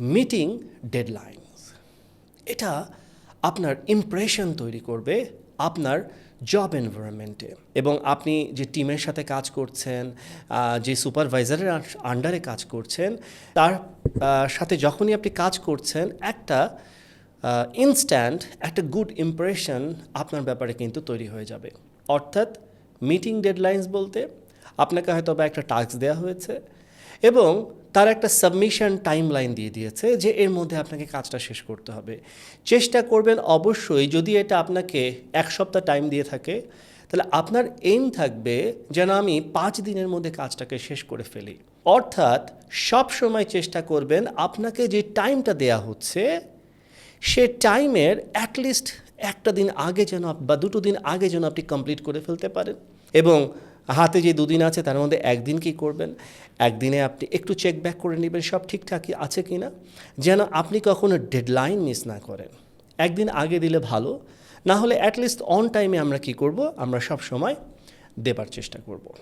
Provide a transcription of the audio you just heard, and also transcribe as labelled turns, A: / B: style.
A: Meeting ডেডলাইনস এটা আপনার impression তৈরি করবে আপনার জব এনভায়রনমেন্টে এবং আপনি যে টিমের সাথে কাজ করছেন যে সুপারভাইজারের আন্ডারে কাজ করছেন, তার সাথে যখনই আপনি কাজ করছেন, একটা ইনস্ট্যান্ট একটা গুড ইমপ্রেশন আপনার ব্যাপারে কিন্তু তৈরি হয়ে যাবে। অর্থাৎ মিটিং ডেডলাইন্স বলতে আপনাকে হয়তো বা একটা টাস্ক দেওয়া হয়েছে এবং তার একটা সাবমিশন টাইম লাইন দিয়ে দিয়েছে যে এর মধ্যে আপনাকে কাজটা শেষ করতে হবে। চেষ্টা করবেন অবশ্যই যদি এটা আপনাকে এক সপ্তাহ টাইম দিয়ে থাকে, তাহলে আপনার এইম থাকবে যেন আমি পাঁচ দিনের মধ্যে কাজটাকে শেষ করে ফেলি। অর্থাৎ সব সময় চেষ্টা করবেন আপনাকে যে টাইমটা দেয়া হচ্ছে, সে টাইমের অ্যাটলিস্ট একটা দিন আগে যেন বা দুটো দিন আগে যেন আপনি কমপ্লিট করে ফেলতে পারেন। এবং হাতে যে দুদিন আছে, তার মধ্যে একদিন কি করবেন? একদিনে আপনি একটু চেক ব্যাক করে নেবেন, সব ঠিকঠাকই আছে কি না যেন আপনি কখনো ডেডলাইন মিস না করেন। একদিন আগে দিলে ভালো, না হলে অ্যাটলিস্ট অন টাইমে আমরা কি করব? আমরা সব সময় দেবার চেষ্টা করব।